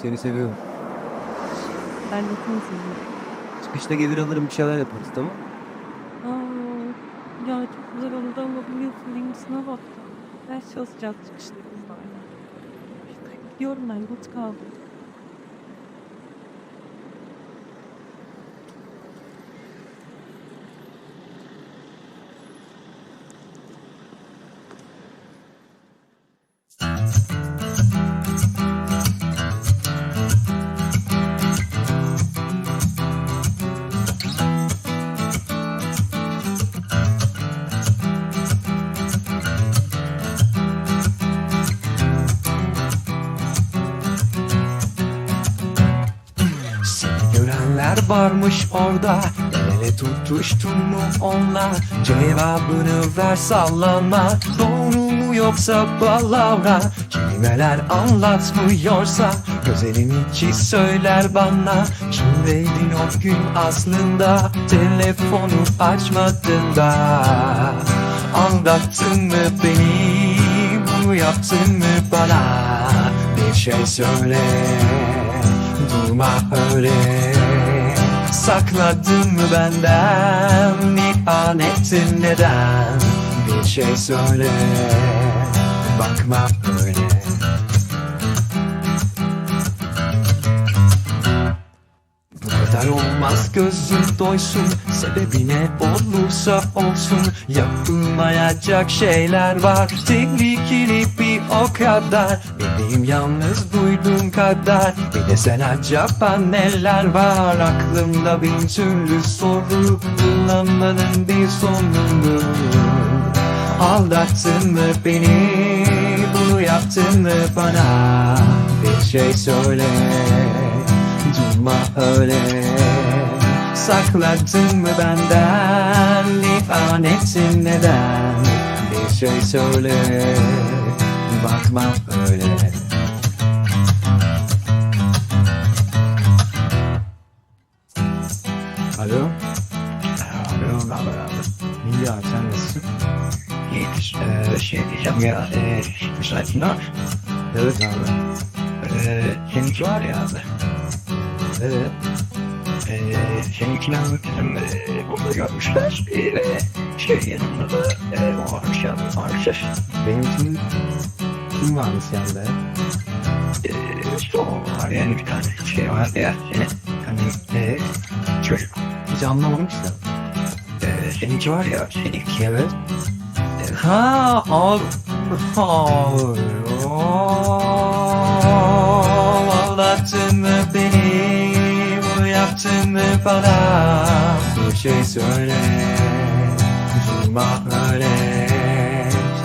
Seni seviyorum. Ben de seni seviyorum. Çıkışta gelir alırım bir şeyler yaparız tamam Aa, ya çok güzel oldu ama biliyorsun benim sınav hafta. Ders çalışacağız çıkışta kızlarla. İşte gidiyorum ben geç kaldım. Görenler varmış orada? El ele tutuştun mu onunla Cevabını ver sallanma Doğru mu yoksa palavra? Kelimeler anlatmıyorsa Gözelin iki söyler bana. Kimdeydin o gün aslında? Telefonu açmadın da Aldattın mı beni? Bunu yaptın mı bana? Bir şey söyle. Durma öyle Sakladın mı benden? İhanetin neden? Bir şey söyle. Bakma öyle olmaz gözün doysun. Sebebi ne olursa olsun Yapılmayacak şeyler var. Tehlikeli bir o kadar Benim yalnız duyduğum kadar. Bir de sen acaba neler var? Aklımda bin türlü soru Bulamadım bir sonunu. Aldattın mı beni? Bunu yaptın mı bana? Bir şey söyle Durma öyle Sakladın mı benden? İhanetin neden? Bir şey söyle Bakma öyle. Alo? Alo İyi abi sen nasılsın? İyidir ee, şey diyeceğim ya ee, müsaitin var Evet abi. Ee, seninki var ya abi Evet. Ee, seninkini anlatırım. Ee, burada görmüşler. Ee, ve şey yanında da e, o akşam maalesef. Benimkinin kim varmış yanında? Ee, işte o var yani bir tane şey var ya. Senin hani e, çocuk. Hiç anlamadım işte. Ee, seninki var ya. Seninki evet. Ee, ha abi. Beni Bunu mı bana Bir şey söyle Durma öyle.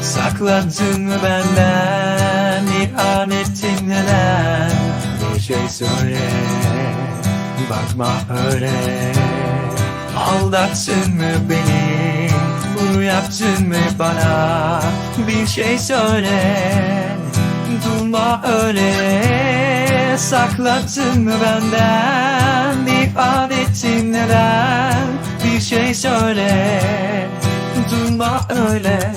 Sakladın mı benden İhanetin neden? Bir şey söyle Bakma öyle. Aldattın mı beni Bunu yaptın mı bana? Bir şey söyle Durma öyle. Sakladın mı benden İfadetin neden? Bir şey söyle Durma öyle